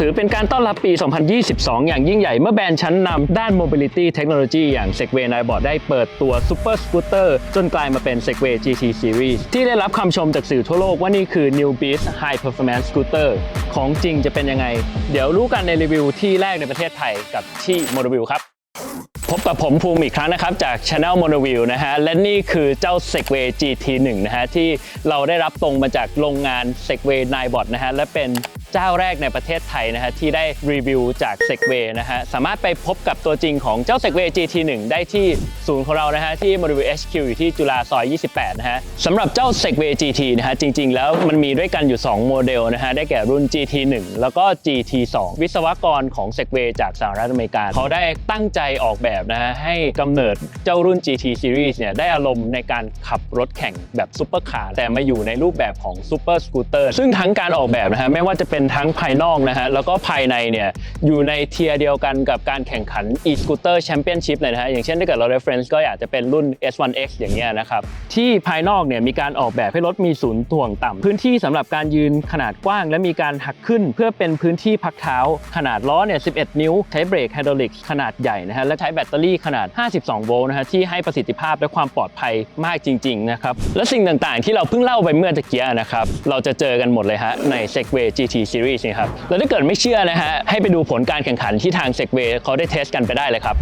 ถือเป็นการต้อนรับปี 2022 อย่างยิ่งใหญ่เมื่อแบรนด์ชั้นนำด้าน Mobility Technology อย่าง Segway n i b o t ได้เปิดตัว Super Scooter จนกลายมาเป็น Segway GT Series ที่ได้รับคำชมจากสื่อทั่วโลกว่านี่คือ New Beast High Performance Scooter ของจริงจะเป็นยังไง เดี๋ยวรู้กันในรีวิวที่แรกในประเทศไทยกับที่ m o n o v i l ครับ พบกับผมภูมิอีกครั้งนะครับ จาก Channel Monoview นะฮะ และนี่คือเจ้า Segway GT1 นะฮะ ที่เราได้รับตรงมาจากโรงงาน Segway n i b o t นะฮะ และเป็น เจ้าแรกในประเทศไทยนะฮะที่ได้รีวิวจาก Segway นะฮะสามารถไปพบกับตัวจริงของเจ้า Segway GT1 ได้ที่ศูนย์ของเรานะฮะที่ Monoview HQ อยู่ที่จุฬาซอย 28 นะฮะสำหรับเจ้า Segway GT นะฮะจริง ๆ แล้วมันมีด้วยกันอยู่ 2 โมเดลนะฮะได้แก่รุ่น GT1 แล้วก็ GT2 วิศวกรของ Segway จากสหรัฐอเมริกา เขาได้ตั้งใจออกแบบนะฮะให้กำเนิดเจ้ารุ่น GT Series เนี่ยได้อารมณ์ในการขับรถแข่งแบบซุปเปอร์คาร์แต่มาอยู่ในรูปแบบของซูเปอร์สกูตเตอร์ซึ่งทั้งการออกแบบนะฮะไม่ว่าจะเป็นทั้งภายนอกนะฮะแล้วก็ภายในเนี่ยอยู่ในเทียร์เดียวกันกับการแข่งขัน e-scooter championship เลยนะฮะอย่างเช่นถ้าเกิดเรา reference ก็อาจจะเป็นรุ่น S1X อย่างเงี้ยนะครับที่ภายนอกเนี่ยมีการออกแบบให้รถมีศูนย์ถ่วงต่ำพื้นที่สำหรับการยืนขนาดกว้าง และมีการหักขึ้น เพื่อเป็นพื้นที่พักเท้า ขนาดล้อเนี่ย 11 นิ้ว ใช้เบรกไฮดรอลิกขนาดใหญ่นะฮะและใช้แบตเตอรี่ขนาด 52 โวลต์นะฮะที่ให้ประสิทธิภาพและความปลอดภัยมากจริง ๆ นะครับ และสิ่งต่างๆ ที่เราเพิ่งเล่าไปเมื่อตะกี้นะครับเราจะเจอกันหมดเลยฮะใน Segway GT Series นี่ครับแล้วถ้าเกิดไม่เชื่อนะฮะให้ไปดูผลการแข่งขันที่ทาง Segway เขาได้เทสกันไปได้เลยครับ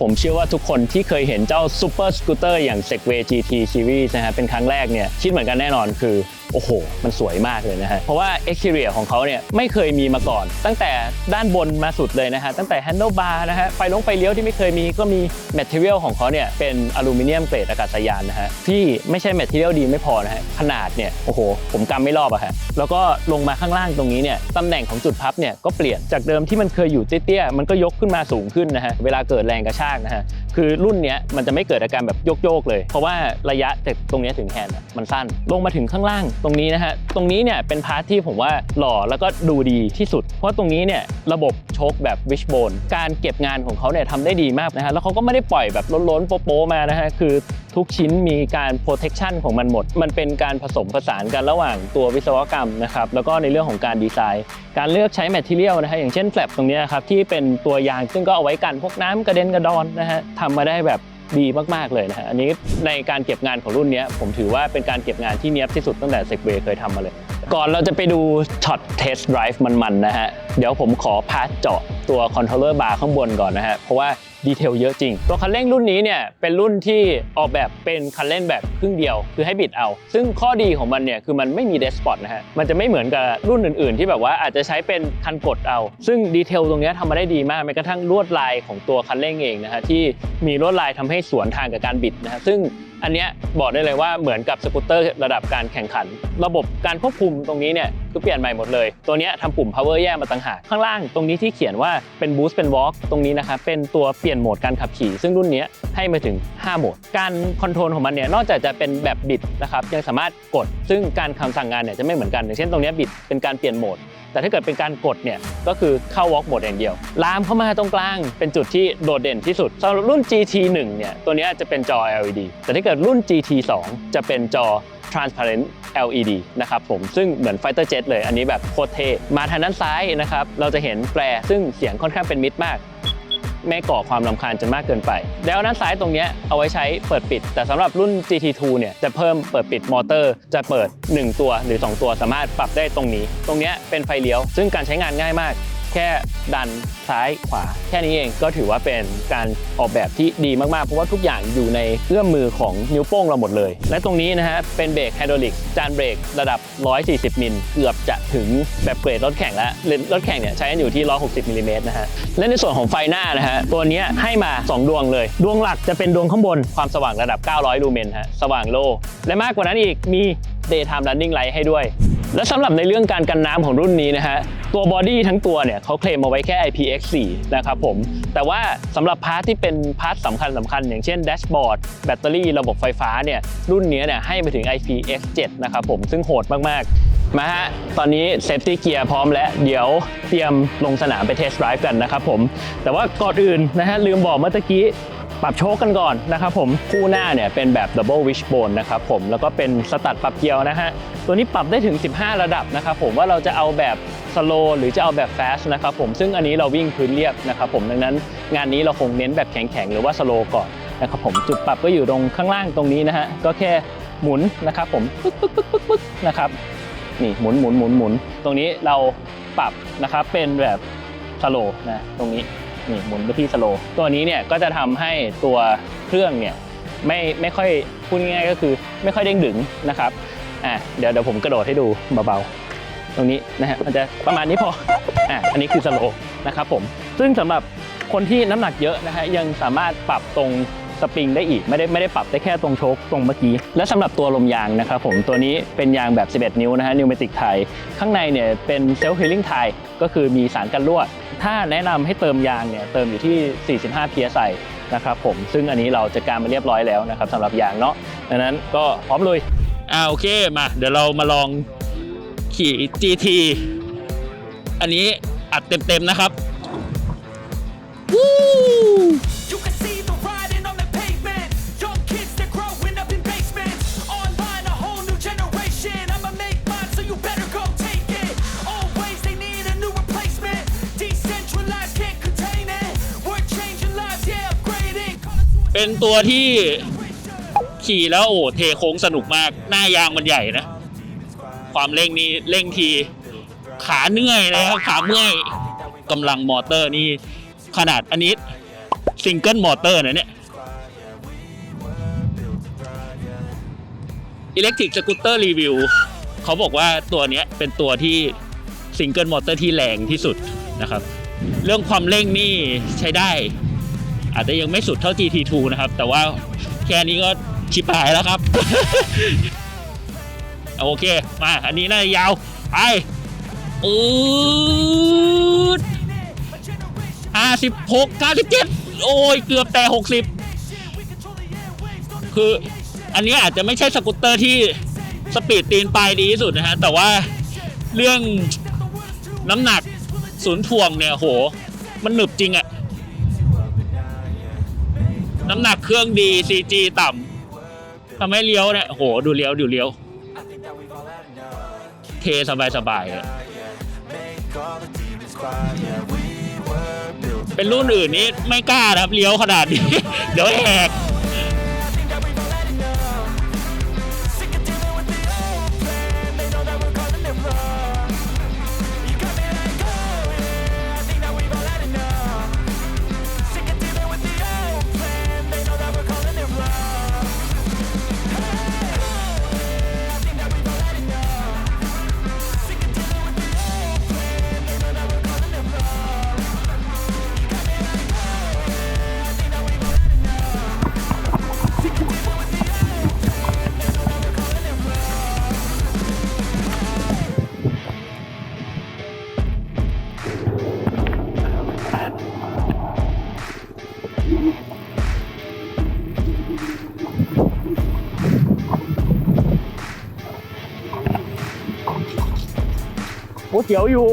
ผมเชื่อว่าทุกคนที่เคยเห็นเจ้าซูเปอร์สกูตเตอร์อย่าง Segway GT Series นะฮะเป็นครั้งแรกเนี่ยคิดเหมือนกันแน่นอนคือ โอ้โห มันสวยมากเลยนะฮะ เพราะว่า exterior ของเขาเนี่ยไม่เคยมีมาก่อน ตั้งแต่ด้านบนมาสุดเลยนะฮะ ตั้งแต่ handlebar นะฮะ ไฟลงไฟเลี้ยวที่ไม่เคยมีก็มี material ของเขาเนี่ยเป็นอลูมิเนียมเกรดอากาศยานนะฮะ ที่ไม่ใช่ material ดีไม่พอนะฮะ ขนาดเนี่ย โอ้โห ผมกำไม่รอบอะฮะ แล้วก็ลงมาข้างล่างตรงนี้เนี่ยตำแหน่งของจุดพับเนี่ยก็เปลี่ยนจากเดิมที่มันเคยอยู่เตี้ยๆมันก็ยกขึ้นมาสูงขึ้นนะฮะเวลาเกิดแรงกระชากนะฮะคือรุ่นเนี้ยมันจะไม่เกิดอาการแบบโยกๆเลย เพราะว่าระยะจากตรงนี้ถึงแฮนด์มันสั้นลงมาถึงข้างล่างตรงนี้นะฮะ ตรงนี้เนี่ยเป็นพาร์ทที่ผมว่าหล่อแล้วก็ดูดีที่สุด เพราะตรงนี้เนี่ยระบบโชคแบบวิชโบนการเก็บงานของเขาเนี่ยทำได้ดีมากนะฮะ แล้วเขาก็ไม่ได้ปล่อยแบบล้นๆ โป๊ะมานะฮะ คือทุกชิ้นมีการ protection ของมันหมด มันเป็นการผสมผสานกันระหว่างตัววิศวกรรมนะครับ แล้วก็ในเรื่องของการดีไซน์ การเลือกใช้แมทเทียลนะฮะ อย่างเช่นแฟลปตรงนี้ครับที่เป็นตัวยางซึ่งก็เอาไว้กันพวกน้ำกระเด็นกระดอนนะฮะทำมาได้แบบ ดีมาก ๆ เลยนะฮะ อันนี้ในการเก็บงานของรุ่นนี้ผมถือว่าเป็นการเก็บงานที่เนี้ยบที่สุดตั้งแต่เซกเบย์เคยทำมาเลย ก่อนเราจะไปดูช็อตเทสต์ไดรฟ์มัน ๆ นะฮะ เดี๋ยวผมขอพาเจาะตัวคอนโทรลเลอร์บาร์ข้างบนก่อนนะฮะ เพราะว่า ดีเทลเยอะจริง ตัวคันเร่งรุ่นนี้เนี่ยเป็นรุ่นที่ออกแบบเป็นคันเร่งแบบครึ่งเดียว คือให้บิดเอา ซึ่งข้อดีของมันเนี่ยคือมันไม่มีเดสปอตนะฮะ มันจะไม่เหมือนกับรุ่นอื่น ๆ ที่แบบว่าอาจจะใช้เป็นคันกดเอา ซึ่งดีเทลตรงนี้ทำมาได้ดีมากแม้กระทั่งลวดลายของตัวคันเร่งเองนะฮะที่มีลวดลายทำให้สวนทางกับการบิดนะฮะซึ่ง อันเนี้ยบอกได้เลยว่าเหมือนกับสกูตเตอร์ระดับการแข่งขัน ระบบการควบคุมตรงนี้เนี่ยคือเปลี่ยนใหม่หมดเลย ตัวนี้ทำปุ่ม power แยกมาต่างหากข้างล่างตรงนี้ที่เขียนว่าเป็น boost เป็น walk ตรงนี้นะครับเป็นตัวเปลี่ยนโหมดการขับขี่ ซึ่งรุ่นนี้ให้มาถึง 5 โหมด การคอนโทรลของมันเนี่ยนอกจากจะเป็นแบบบิดนะครับยังสามารถกด ซึ่งการคำสั่งงานเนี่ยจะไม่เหมือนกันอย่างเช่นตรงนี้บิดเป็นการเปลี่ยนโหมด แต่ถ้าเกิดเป็นการกดเนี่ยก็คือเข้า walk mode อย่างเดียว ลามเข้ามาตรงกลางเป็นจุดที่โดดเด่นที่สุดสำหรับรุ่น GT1 เนี่ยตัวนี้จะเป็นจอ LED แต่ถ้าเกิดรุ่น GT2 จะเป็นจอ transparent LED นะครับผมซึ่งเหมือน Fighter Jet เลยอันนี้แบบโคตรเท่มาทางด้านซ้ายนะครับเราจะเห็นแปรซึ่งเสียงค่อนข้างเป็นมิดมาก ไม่ก่อความรำคาญจนมากเกินไป แล้วด้านซ้ายตรงนี้เอาไว้ใช้เปิดปิด แต่สำหรับรุ่น GT2 เนี่ยจะเพิ่มเปิดปิดมอเตอร์ จะเปิด 1 ตัวหรือ 2 ตัวสามารถปรับได้ตรงนี้ ตรงนี้เป็นไฟเลี้ยว ซึ่งการใช้งานง่ายมาก แค่ดันซ้ายขวา แค่นี้เองก็ถือว่าเป็นการออกแบบที่ดีมากๆ เพราะว่าทุกอย่างอยู่ในเอื้อมมือของนิ้วโป้งเราหมดเลย และตรงนี้นะฮะเป็นเบรกไฮดรอลิกจานเบรกระดับ 140 มิล เกือบจะถึงแบบเกรดรถแข่งแล้วรถแข่งเนี่ยใช้กันอยู่ที่ 160 มิลลิเมตรนะฮะและในส่วนของไฟหน้านะฮะตัวนี้ให้มา 2 ดวงเลย ดวงหลักจะเป็นดวงข้างบนความสว่างระดับ 900 ลูเมนฮะสว่างโล และมากกว่านั้นอีกมี daytime running light ให้ด้วย และสำหรับในเรื่องการกันน้ำของรุ่นนี้นะฮะ ตัวบอดี้ทั้งตัวเนี่ยเขาเคลมมาไว้แค่ IPX4 นะครับผม แต่ว่าสำหรับพาร์ทที่เป็นพาร์ทสำคัญสำคัญอย่างเช่นแดชบอร์ดแบตเตอรี่ระบบไฟฟ้าเนี่ยรุ่นนี้เนี่ยให้ไปถึง IPX7 นะครับผมซึ่งโหดมาก ๆ มาฮะ ตอนนี้เซฟตี้เกียร์พร้อมแล้ว เดี๋ยวเตรียมลงสนามไปเทสต์ไดรฟ์กันนะครับผม แต่ว่าก่อนอื่นนะฮะลืมบอกเมื่อกี้ปรับโชคกันก่อนนะครับผมคู่หน้าเนี่ยเป็นแบบ Double Wishbone นะครับผมแล้วก็เป็นสตัดปรับเกียวนะฮะตัวนี้ปรับได้ถึง 15 ระดับนะครับผมว่าเราจะเอาแบบ สโลหรือจะเอาแบบ fast นะครับผมซึ่งอันนี้เราวิ่งพื้นเรียบนะครับผมดังนั้นงานนี้เราคงเน้นแบบแข็งๆหรือว่าสโลก่อนนะครับผมจุดปรับก็อยู่ตรงข้างล่างตรงนี้นะฮะก็แค่หมุนนะครับผมปึ๊กปึ๊กปึ๊กปึ๊กปึ๊กนะครับนี่หมุนหมุนหมุนหมุนตรงนี้เราปรับนะครับเป็นแบบสโลนะตรงนี้นี่หมุนไปที่สโลว์ตัวนี้เนี่ยก็จะทำให้ตัวเครื่องเนี่ยไม่ไม่ค่อยพูดง่ายๆก็คือไม่ค่อยเด้งดึงนะครับอะเดี๋ยวเดี๋ยวผมกระโดดให้ดูเบาๆ ตรงนี้นะฮะมันจะประมาณนี้พออะอันนี้คือสโลว์นะครับผมซึ่งสำหรับคนที่น้ำหนักเยอะนะฮะยังสามารถปรับตรงสปริงได้อีกไม่ได้ไม่ได้ปรับได้แค่ตรงโชคตรงเมื่อกี้และสำหรับตัวลมยางนะครับผมตัวนี้เป็นยางแบบ 11 นิ้วนะฮะนิวเมติกไทยข้างในเนี่ยเป็นเซลฟ์ฮ l ลิ่งไทยก็คือมีสารกันรั่วถ้าแนะนำให้เติมยางเนี่ยเติมอยู่ที่ 45 psi นะครับผมซึ่งอันนี้เราจัดการมาเรียบร้อยแล้วนะครับสำหรับยางเนาะดังนั้นก็พร้อมเลยอ่าโอเคมาเดี๋ยวเรามาลอง ขี่ GT อันนี้อัดเต็ม ๆ นะครับ You can see the riding on the pavement. Young kids, they're growing up in basements. Online, a whole new generation. I'ma make mine, so you better go take it. Always, they need a new replacement. Decentralized, can't contain it. We're changing lives, yeah, upgrading. Call it to a เป็นตัวที่ ขี่แล้วโอ้เทโค้งสนุกมาก หน้ายางมันใหญ่นะ ความเร่งนี่เร่งทีขาเหนื่อยเลยครับขาเมื่อยกำลังมอเตอร์นี่ขนาดอันนี้ซิงเกิลมอเตอร์นะเนี่ยอิเล็กทริกสกูตเตอร์รีวิวเขาบอกว่าตัวนี้เป็นตัวที่ซิงเกิลมอเตอร์ที่แรงที่สุดนะครับ เรื่องความเร่งนี่ใช้ได้ อาจจะยังไม่สุดเท่า GT2 นะครับ แต่ว่าแค่นี้ก็ชิบหายแล้วครับ โอเค มา อันนี้น่าจะยาว ไปอืดห้าสิบหกเก้าสิบเจ็ดโอ้ย เกือบแต่หกสิบคือ อันนี้อาจจะไม่ใช่สกูตเตอร์ที่สปีดตีนปลายดีที่สุดนะฮะ แต่ว่าเรื่องน้ำหนักศูนย์ถ่วงเนี่ยโห มันหนึบจริงอะน้ำหนักเครื่องดี CG ต่ำทำให้เลี้ยวเนี่ยโห ดูเลี้ยว ดูเลี้ยว เทสบายๆเลยเป็นรุ่นอื่นนี้ไม่กล้านะครับเลี้ยวขนาดนี้ เดี๋ยวแหก เขียวอยู่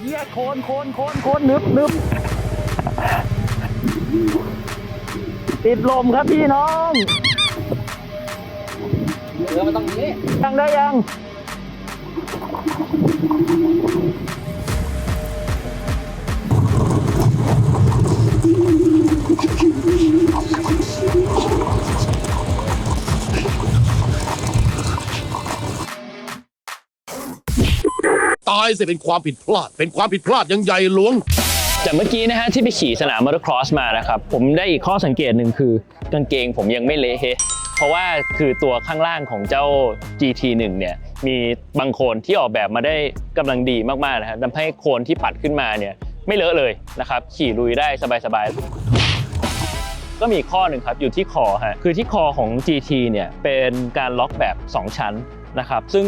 เฮียโคนโคนโคนโคนนึบนึบติดลมครับพี่น้องเรือมันต้องนี้ยังได้ยัง ตายสิเป็นความผิดพลาด เป็นความผิดพลาดยังใหญ่หลวง จากเมื่อกี้นะฮะที่ไปขี่สนามมอเตอร์ครอสมานะครับ ผมได้อีกข้อสังเกตหนึ่งคือกางเกงผมยังไม่เละเทะเพราะว่าคือตัวข้างล่างของเจ้า GT1 เนี่ยมีบางโคนที่ออกแบบมาได้กำลังดีมากๆนะครับทำให้โคนที่ปัดขึ้นมาเนี่ยไม่เลอะเลยนะครับ ขี่ลุยได้สบายๆก็มีข้อหนึ่งครับอยู่ที่คอฮะคือที่คอของ GT เนี่ยเป็นการล็อกแบบ 2 ชั้นนะครับซึ่ง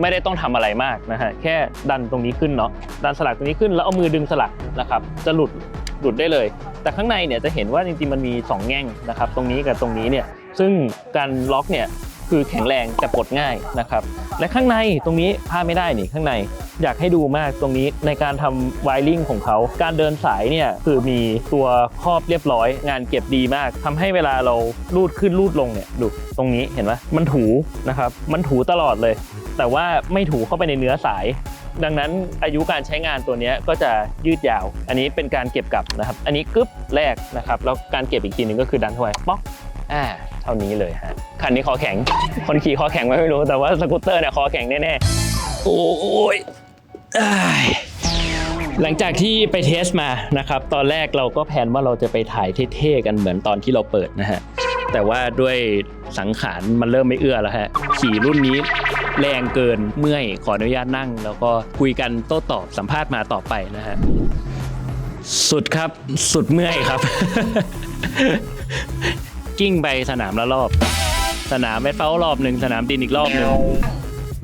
ไม่ได้ต้องทำอะไรมากนะฮะแค่ดันตรงนี้ขึ้นเนาะดันสลักตรงนี้ขึ้นแล้วเอามือดึงสลักนะครับจะหลุดหลุดได้เลย แต่ข้างในเนี่ยจะเห็นว่าจริงๆมันมี 2 แง่งนะครับตรงนี้กับตรงนี้เนี่ยซึ่งการล็อกเนี่ย คือแข็งแรงแต่ปลดง่ายนะครับ และข้างในตรงนี้พลาดไม่ได้นี่ข้างในอยากให้ดูมากตรงนี้ในการทำไวริงของเขา การเดินสายเนี่ยคือมีตัวครอบเรียบร้อย งานเก็บดีมากทำให้เวลาเราลูดขึ้นลูดลงเนี่ยดูตรงนี้เห็นไหมมันถูนะครับ มันถูตลอดเลย แต่ว่าไม่ถูเข้าไปในเนื้อสาย ดังนั้นอายุการใช้งานตัวนี้ก็จะยืดยาว อันนี้เป็นการเก็บกลับนะครับ อันนี้กึ๊บแรกนะครับแล้วการเก็บอีกทีหนึ่งก็คือดันเข้าไปป๊อก อ่าเท่านี้เลยฮะคันนี้คอแข็ง คนขี่คอแข็งไหมไม่รู้แต่ว่าสกูตเตอร์เนี่ยคอแข็งแน่ๆโอ้ยอ้ายหลังจากที่ไปเทสมานะครับ ตอนแรกเราก็แพลนว่าเราจะไปถ่ายเท่ๆกันเหมือนตอนที่เราเปิดนะฮะ แต่ว่าด้วยสังขารมันเริ่มไม่เอื้อแล้วฮะ ขี่รุ่นนี้แรงเกินเมื่อยขออนุญาตนั่ง แล้วก็คุยกันโต้ตอบสัมภาษณ์มาต่อไปนะฮะ สุดครับสุดเมื่อยครับ กิ้งไปสนามละรอบ สนามแมทเฝ้ารอบหนึ่งสนามดินอีกรอบหนึ่ง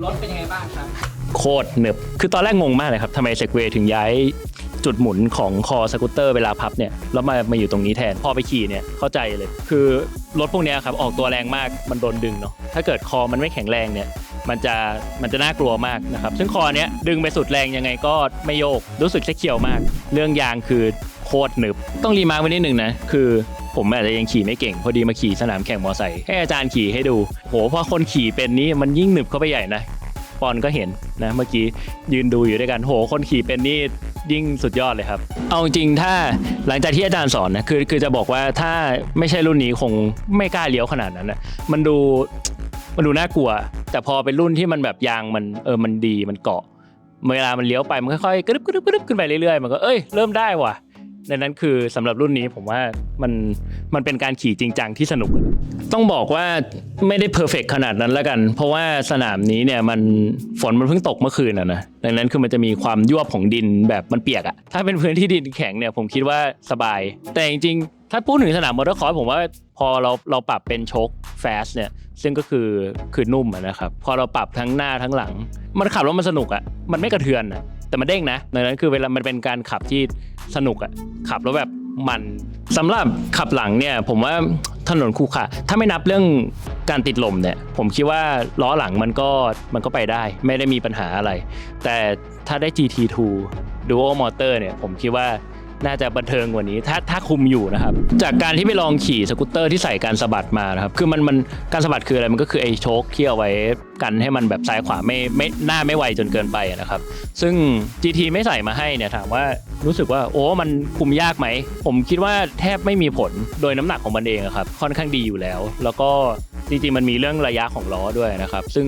รถเป็นยังไงบ้างครับ โคตรหนึบคือตอนแรกงงมากเลยครับทำไมเซกเวย์ถึงย้ายจุดหมุนของคอสกูตเตอร์เวลาพับเนี่ยแล้วมามาอยู่ตรงนี้แทนพอไปขี่เนี่ยเข้าใจเลย คือรถพวกเนี้ยครับออกตัวแรงมากมันโดนดึงเนาะถ้าเกิดคอมันไม่แข็งแรงเนี่ยมันจะมันจะน่ากลัวมากนะครับซึ่งคอเนี้ยดึงไปสุดแรงยังไงก็ไม่โยกรู้สึกเขียวมาก เรื่องยางคือโคตรหนึบ ต้องรีมาร์กไว้นิดหนึ่งนะ คือ ผมอาจจะยังขี่ไม่เก่ง พอดีมาขี่สนามแข่งมอไซค์ให้อาจารย์ขี่ให้ดูโหพอคนขี่เป็นนี้มันยิ่งหนึบเข้าไปใหญ่นะปอนก็เห็นนะเมื่อกี้ยืนดูอยู่ด้วยกันโหคนขี่เป็นนี่ยิ่งสุดยอดเลยครับ เอาจริงถ้าหลังจากที่อาจารย์สอนนะคือคือจะบอกว่าถ้าไม่ใช่รุ่นนี้คงไม่กล้าเลี้ยวขนาดนั้นนะมันดูมันดูน่ากลัว แต่พอเป็นรุ่นที่มันแบบยางมันเออมันดีมันเกาะเวลามันเลี้ยวไปมันค่อยๆกรึบกรึบกรึบขึ้นไปเรื่อยๆมันก็เอ้ยเริ่มได้ว่ะ ดังนั้นคือสำหรับรุ่นนี้ผมว่ามันมันเป็นการขี่จริงจังที่สนุก ต้องบอกว่าไม่ได้เพอร์เฟกขนาดนั้นแล้วกัน เพราะว่าสนามนี้เนี่ยมันฝนมันเพิ่งตกเมื่อคืนอะนะดังนั้นคือมันจะมีความยวบของดินแบบมันเปียกอะถ้าเป็นพื้นที่ดินแข็งเนี่ยผมคิดว่าสบาย แต่จริงๆ ถ้าพูดถึงสนามมอเตอร์คอร์สผมว่าพอเราเราปรับเป็นโชคแฟสเนี่ยซึ่งก็คือคือนุ่มะนะครับพอเราปรับทั้งหน้าทั้งหลัง มันขับแล้วมันสนุกอะมันไม่กระเทือนอะ แต่มันเด้งนะดังนั้นคือเวลามันเป็นการขับที่สนุกอะขับแล้วแบบมันสำหรับขับหลังเนี่ยผมว่าถนนคูขระถ้าไม่นับเรื่องการติดลมเนี่ย ผมคิดว่าล้อหลังมันก็มันก็ไปได้ ไม่ได้มีปัญหาอะไร แต่ถ้าได้ GT2 Duo Motor เนี่ยผมคิดว่า น่าจะบันเทิงกว่านี้ ถ้าถ้าคุมอยู่นะครับ จากการที่ไปลองขี่สกูตเตอร์ที่ใส่การสะบัดมานะครับ คือมันมันการสะบัดคืออะไรมันก็คือไอ้โชคที่เอาไว้กันให้มันแบบซ้ายขวาไม่ไม่หน้าไม่ไวจนเกินไปนะครับ ซึ่ง GT ไม่ใส่มาให้เนี่ยถามว่ารู้สึกว่าโอ้มันคุมยากไหม ผมคิดว่าแทบไม่มีผลโดยน้ำหนักของมันเองครับค่อนข้างดีอยู่แล้ว แล้วก็ จริงๆมันมีเรื่องระยะของล้อด้วยนะครับซึ่ง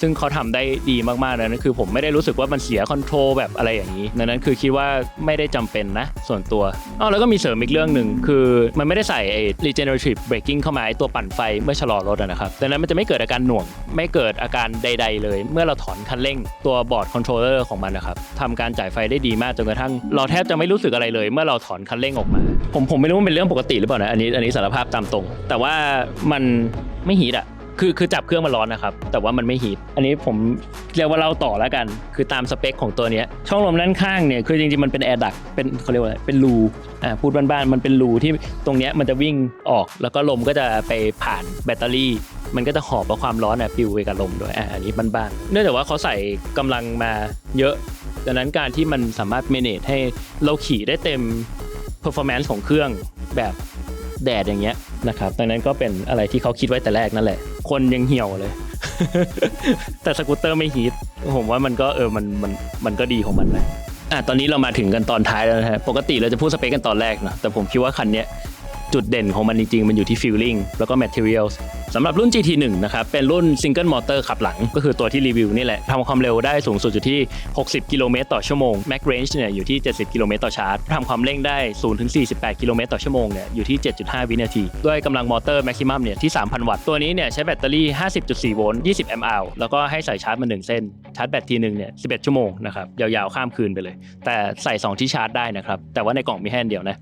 ซึ่งเขาทำได้ดีมากๆนะนั่นคือผมไม่ได้รู้สึกว่ามันเสียคอนโทรลแบบอะไรอย่างนี้ดังนั้นคือคิดว่าไม่ได้จำเป็นนะ ส่วนตัวอ๋อแล้วก็มีเสริมอีกเรื่องหนึ่งคือมันไม่ได้ใส่ไอ้ regenerative braking เข้ามาไอ้ตัวปั่นไฟเมื่อชะลอรถนะครับดังนั้นมันจะไม่เกิดอาการหน่วง ไม่เกิดอาการใด ๆ เลย เมื่อเราถอนคันเร่งตัวบอร์ดคอนโทรลเลอร์ของมันนะครับทำการจ่ายไฟได้ดีมากจนกระทั่งเราแทบจะไม่รู้สึกอะไรเลย เมื่อเราถอนคันเร่งออกมา ผมผมไม่รู้ว่าเป็นเรื่องปกติหรือเปล่านะอันนี้อันนี้สารภาพตามตรง แต่ว่ามัน ไม่ฮีทอะคือคือจับเครื่องมันร้อนนะครับ แต่ว่ามันไม่ฮีทอันนี้ผมเรียกว่าเล่าต่อแล้วกัน คือตามสเปคของตัวเนี้ยช่องลมด้านข้างเนี่ยคือจริงๆมันเป็นแอร์ดักเป็นเขาเรียกว่าอะไรเป็นรูอ่าพูดบ้านๆมันเป็นรูที่ตรงเนี้ยมันจะวิ่งออก แล้วก็ลมก็จะไปผ่านแบตเตอรี่ มันก็จะหอบเอาความร้อนเนี่ยปลิวไปกับลมด้วยอ่าอันนี้บ้านๆเนื่องจากว่าเขาใส่กำลังมาเยอะดังนั้นการที่มันสามารถ manage ให้เราขี่ได้เต็ม performance ของเครื่องแบบแดดอย่างเงี้ย นะครับดังนั้นก็เป็นอะไรที่เขาคิดไว้แต่แรกนั่นแหละ คนยังเหี่ยวเลย แต่สกูตเตอร์ไม่ฮีทผมว่ามันก็เออมันมันมันก็ดีของมันนะอะตอนนี้เรามาถึงกันตอนท้ายแล้วนะฮะปกติเราจะพูดสเปคกันตอนแรกนะแต่ผมคิดว่าคันเนี้ย จุดเด่นของมันจริงๆ มันอยู่ที่ feeling แล้วก็ materials สำหรับรุ่น GT1 นะครับ เป็นรุ่น single motor ขับหลัง ก็คือตัวที่รีวิวนี่แหละทำความเร็วได้สูงสุดอยู่ที่ 60 กิโลเมตรต่อชั่วโมง max range เนี่ยอยู่ที่ 70 กิโลเมตรต่อชาร์จทำความเร่งได้ 0 ถึง 48 กิโลเมตรต่อชั่วโมงเนี่ยอยู่ที่ 7.5 วินาที ด้วยกำลังมอเตอร์ maximum เนี่ยที่ 3,000 วัตต์ ตัวนี้เนี่ยใช้แบตเตอรี่ 50.4 โวลต์ 20 แอมป์อาวแล้วก็ให้ใส่ชาร์จมา 1 เส้น ชาร์จแบตทีหนึ่งเนี่ย 11 ชั่วโมงนะครับยาวๆข้ามคืนไปเลย แต่ใส่ 2 ที่ชาร์จได้นะครับแต่ว่าในกล่องมีแค่อันเดียวนะ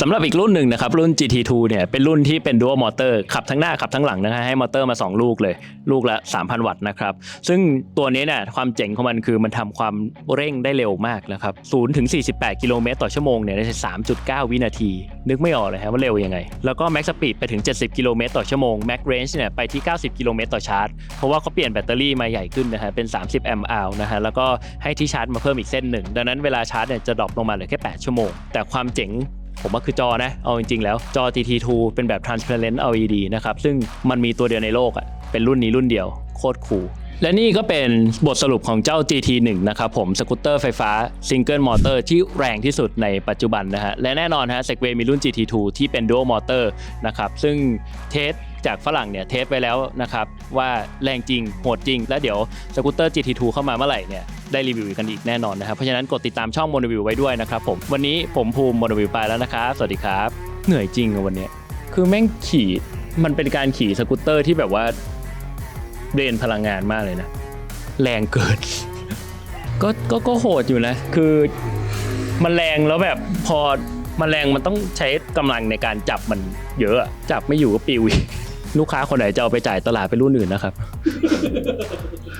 สำหรับอีกรุ่นหนึ่งนะครับรุ่น GT GT2 เนี่ยเป็นรุ่นที่เป็น Dual Motor ขับทั้งหน้าขับทั้งหลังนะฮะให้มอเตอร์มา 2 ลูกเลย ลูกละ 3,000 วัตต์นะครับ ซึ่งตัวนี้เนี่ยความเจ๋งของมันคือมันทำความเร่งได้เร็วมากนะครับ0ถึง48 กิโลเมตรต่อชั่วโมงเนี่ยใน3.9 วินาที นึกไม่ออกเลยฮะว่าเร็วยังไง แล้วก็ Max Speed ไปถึง 70 กิโลเมตรต่อชั่วโมง Max Range เนี่ยไปที่ 90 กิโลเมตรต่อชาร์จ เพราะว่าเขาเปลี่ยนแบตเตอรี่มาใหญ่ขึ้นนะฮะเป็น 30 แอมป์อาวนะฮะแล้วก็ให้ที่ชาร์จมาเพิ่มอีกเส้นหนึ่งดังนั้นเวลาชาร์จเนี่ยจะดรอปลงมาเหลือแค่ 8 ชั่วโมง แต่ความเจ๋ง ผมว่าคือจอนะ เอาจริงๆแล้วจอ GT2 เป็นแบบ transparent LED นะครับ ซึ่งมันมีตัวเดียวในโลกอะ่ะ เป็นรุ่นนี้รุ่นเดียว โคตรคูล และนี่ก็เป็นบทสรุปของเจ้า GT1 นะครับผมสกูตเตอร์ไฟฟ้า Single Motor ที่แรงที่สุดในปัจจุบันนะฮะและแน่นอนฮะ Segway มีรุ่น GT2 ที่เป็น Dual Motor นะครับซึ่งเทสจากฝรั่งเนี่ยเทสไปแล้วนะครับว่าแรงจริงโหดจริง และเดี๋ยวสกูตเตอร์ GT2 เข้ามาเมื่อไหร่เนี่ยได้รีวิวกันอีกแน่นอนนะครับเพราะฉะนั้นกดติดตามช่องโมโนวิวไว้ด้วยนะครับผมวันนี้ผมภูมิโมโนวิวไปแล้วนะครับสวัสดีครับ เหนื่อยจริงอะวันเนี้ยคือแม่งขี่มันเป็นการขี่สกูตเตอร์ที่แบบว่า เดนพลังงานมากเลยนะ แรงเกินก็ก็ก็โหดอยู่นะ คือมันแรงแล้วแบบพอมันแรงมันต้องใช้กำลังในการจับมันเยอะจับไม่อยู่ก็ปิวลูกค้าคนไหนจะเอาไปจ่ายตลาดไปรุ่นอื่นนะครับ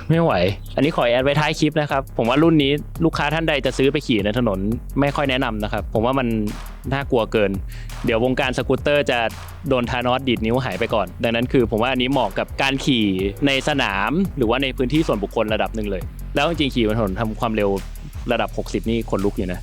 ไม่ไหว อันนี้ขอแอดไว้ท้ายคลิปนะครับ ผมว่ารุ่นนี้ลูกค้าท่านใดจะซื้อไปขี่ในถนนไม่ค่อยแนะนำนะครับ ผมว่ามันน่ากลัวเกิน เดี๋ยววงการสกูตเตอร์จะโดนทานอสดีดนิ้วหายไปก่อน ดังนั้นคือผมว่าอันนี้เหมาะกับการขี่ในสนาม หรือว่าในพื้นที่ส่วนบุคคลระดับหนึ่งเลย แล้วจริงๆขี่บนถนนทำความเร็วระดับ 60 นี่คนลุกอยู่นะ